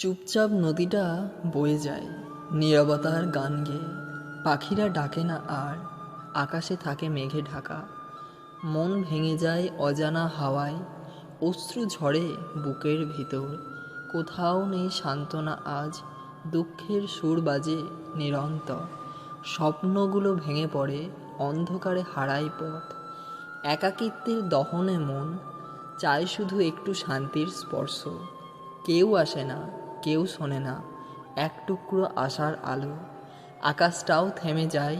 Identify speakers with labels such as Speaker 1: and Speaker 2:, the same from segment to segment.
Speaker 1: চুপচাপ নদীটা বয়ে যায়। নীরবতার গান গেয়ে পাখিরা ডাকে না আর, আকাশে থাকে মেঘে ঢাকা। মন ভেঙে যায় অজানা হাওয়ায়, অশ্রু ঝরে বুকের ভিতর। কোথাও নেই সান্ত্বনা আজ, দুঃখের সুর বাজে নিরন্তর। স্বপ্নগুলো ভেঙে পড়ে অন্ধকারে হারায় পথ। একাকিত্বের দহনে মন, চায় শুধু একটু শান্তির স্পর্শ। কেউ আসে না কেউ শোনে না। এক টুকরো আশার আলো, আকাশটাও থেমে যায়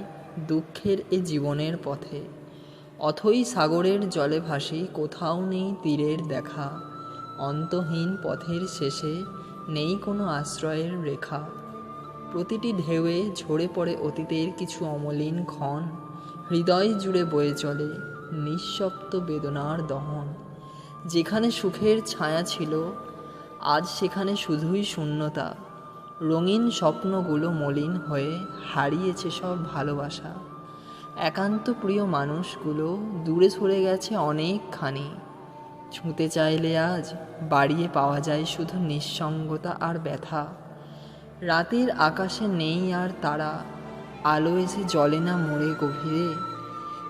Speaker 1: দুঃখের এ জীবনের পথে। অথই সাগরের জলে ভাসি কোথাও নেই তীরের দেখা। অন্তহীন পথের শেষে নেই কোনো আশ্রয়ের রেখা। প্রতিটি ঢেউয়ে ঝরে পড়ে অতীতের কিছু অমলিন ক্ষণ। হৃদয় জুড়ে বয়ে চলে নিঃশব্দ বেদনার দহন। যেখানে সুখের ছায়া ছিল আজ সেখানে শুধুই শূন্যতা। রঙিন স্বপ্নগুলো মলিন হয়ে হারিয়েছে সব ভালোবাসা। একান্ত প্রিয় মানুষগুলো দূরে সরে গেছে অনেকখানি। ছুঁতে চাইলে আজ বাড়িয়ে পাওয়া যায় শুধু নিঃসঙ্গতা আর ব্যথা। রাতের আকাশে নেই আর তারা। আলো এসে জ্বলে না মোড়ে গভীরে।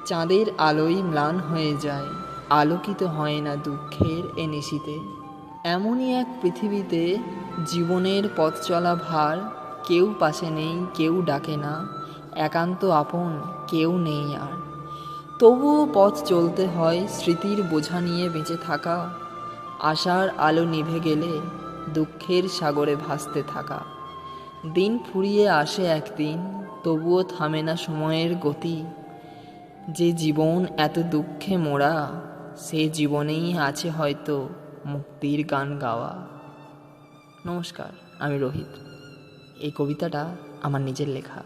Speaker 1: চাঁদের আলোই ম্লান হয়ে যায়। আলোকিত হয় না দুঃখের এ নিশিতে। এমনই এক পৃথিবীতে জীবনের পথ চলা ভার কেউ পাশে নেই, কেউ ডাকে না। একান্ত আপন, কেউ নেই আর। তবুও পথ চলতে হয় স্মৃতির বোঝা নিয়ে বেঁচে থাকা। আশার আলো নিভে গেলে দুঃখের সাগরে ভাসতে থাকা। দিন ফুরিয়ে আসে একদিন, তবুও থামে না সময়ের গতি। যে জীবন এত দুঃখে মোড়া, সে জীবনেই আছে হয়তো মুক্তির গান গাওয়া। নমস্কার আমি রোহিত। এই কবিতাটা আমার নিজের লেখা।